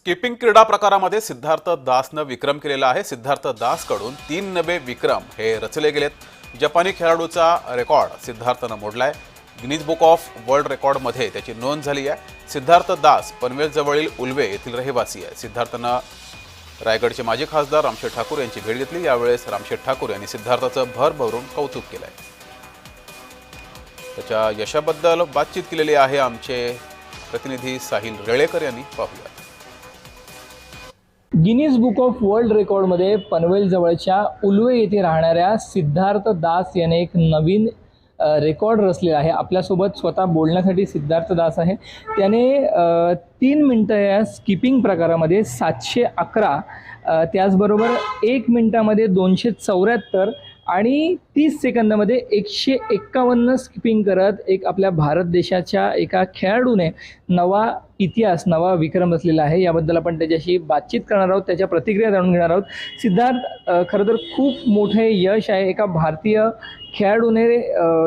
Skipping क्रीडा प्रकारामध्ये सिद्धार्थ दासनं विक्रम केलेला आहे. सिद्धार्थ दासकडून तीन नवे विक्रम हे रचले गेलेत. जपानी खेळाडूचा रेकॉर्ड सिद्धार्थनं मोडलाय. गिनीज बुक ऑफ वर्ल्ड रेकॉर्डमध्ये त्याची नोंद झाली आहे. सिद्धार्थ दास पनवेलजवळील उल्वे येथील रहिवासी आहे. सिद्धार्थनं रायगडचे माजी खासदार रामशेठ ठाकूर यांची भेट घेतली. यावेळेस रामशेठ ठाकूर यांनी सिद्धार्थाचं भरभरून कौतुक केलं आहे त्याच्या यशाबद्दल बातचीत केलेली आहे आमचे प्रतिनिधी साहिल रेळेकर यांनी. पाहूया गिनीज बुक ऑफ वर्ल्ड रेकॉर्डमध्ये पनवेल जवळच्या उलवे येथे राहणाऱ्या सिद्धार्थ दास याने एक नवीन रेकॉर्ड रचलेला आहे. आपल्यासोबत स्वतः बोलण्यासाठी सिद्धार्थ दास आहे. त्याने तीन मिनटं या स्किपिंग प्रकारामध्ये सातशे अकरा त्याचबरोबर एक मिनटामध्ये दोनशे चौऱ्याहत्तर आणि तीस सेकंदामध्ये एकशे एक्कावन्न स्किपिंग करत एक आपल्या भारत देशाच्या एका खेळाडूने नवा इतिहास नवा विक्रम रचलेला आहे. याबद्दल आपण त्याच्याशी बातचीत करणार आहोत त्याच्या प्रतिक्रिया जाणून घेणार आहोत. सिद्धार्थ खरं तर खूप मोठे यश आहे एका भारतीय खेळाडूने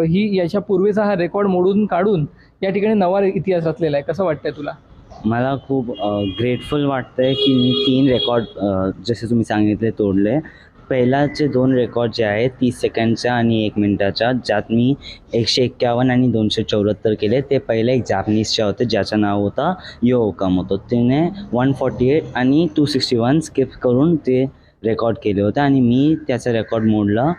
ही याच्या पूर्वीचा हा रेकॉर्ड मोडून काढून या ठिकाणी नवा इतिहास रचलेला आहे. कसं वाटतंय तुला? मला खूप ग्रेटफुल वाटतं आहे की मी तीन रेकॉर्ड जसे तुम्ही सांगितले तोडले. पहिलाचे दोन रेकॉर्ड जे आहेत तीस सेकंडच्या आणि एक मिनटाच्या ज्यात मी एकशे एक्क्यावन्न आणि दोनशे चौऱ्याहत्तर केले. ते पहिले एक जॅपनीजच्या होते ज्याचं नाव होतं यो होतो तिने वन फॉर्टी एट आणि टू सिक्स्टी वन स्किप करून ते रेकॉर्ड केले होते आणि मी त्याचा रेकॉर्ड मोडला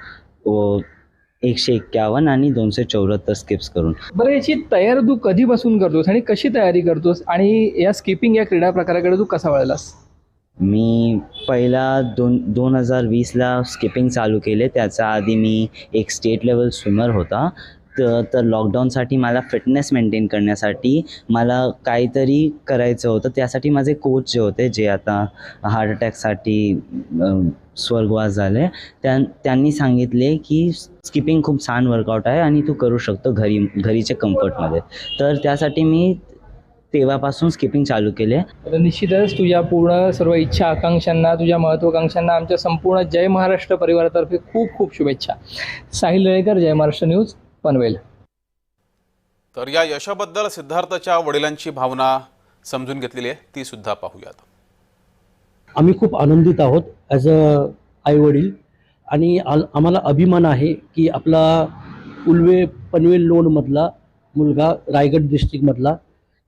एकशे एक्क्यावन्न आणि दोनशे चौऱ्याहत्तर स्किप्स करून. बरं याची तयारी तू कधीपासून करतोस आणि कशी तयारी करतोस? आणि या स्किपिंग या क्रीडा प्रकाराकडे तू कसा वळलास? मी पहिला दोन दोन हजार वीसला स्किपिंग चालू केले. त्याच्या आधी मी एक स्टेट लेवल स्विमर होता. तर तर लॉकडाऊनसाठी मला फिटनेस मेंटेन करण्यासाठी मला काहीतरी करायचं होतं. त्यासाठी माझे कोच जे होते जे आता हार्ट अटॅकसाठी स्वर्गवास झाले त्या त्यांनी सांगितले की स्किपिंग खूप छान वर्कआउट आहे आणि तू करू शकतो घरी घरीच्या कम्फर्टमध्ये तर त्यासाठी मी तेव्हापासून स्किपिंग चालू केले तर निश्चितच तुझ्या पूर्ण सर्व इच्छा आकांक्षांना तुझ्या महत्त्वाकांक्षांना आमच्या संपूर्ण जय महाराष्ट्र परिवारातर्फे खूप खूप शुभेच्छा. साहिल रेळेकर जय महाराष्ट्र न्यूज पनवेल. तर या यशाबद्दल सिद्धार्थच्या वडिलांची भावना समजून घेतलेली आहे. ती सुद्धा पाहूयात. आम्ही खूप आनंदित आहोत ॲज अ आईवडील आणि आल आम्हाला अभिमान आहे की आपला उल्वे पनवेल लोणमधला मुलगा रायगड डिस्ट्रिक्टमधला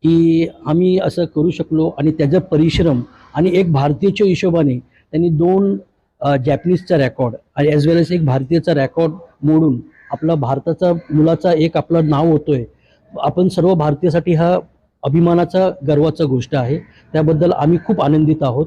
की आम्ही असं करू शकलो आणि त्याचा परिश्रम आणि एक भारतीयच्या हिशोबाने त्यांनी दोन जॅपनीजचा रेकॉर्ड आणि ॲज वेल एज एक भारतीयचा रेकॉर्ड मोडून आपला भारताचा मुलाचा एक आपलं नाव होतोय. आपण सर्व भारतीयासाठी हा अभिमानाचा गर्वाचा गोष्ट आहे. त्याबद्दल आम्ही खूप आनंदित आहोत.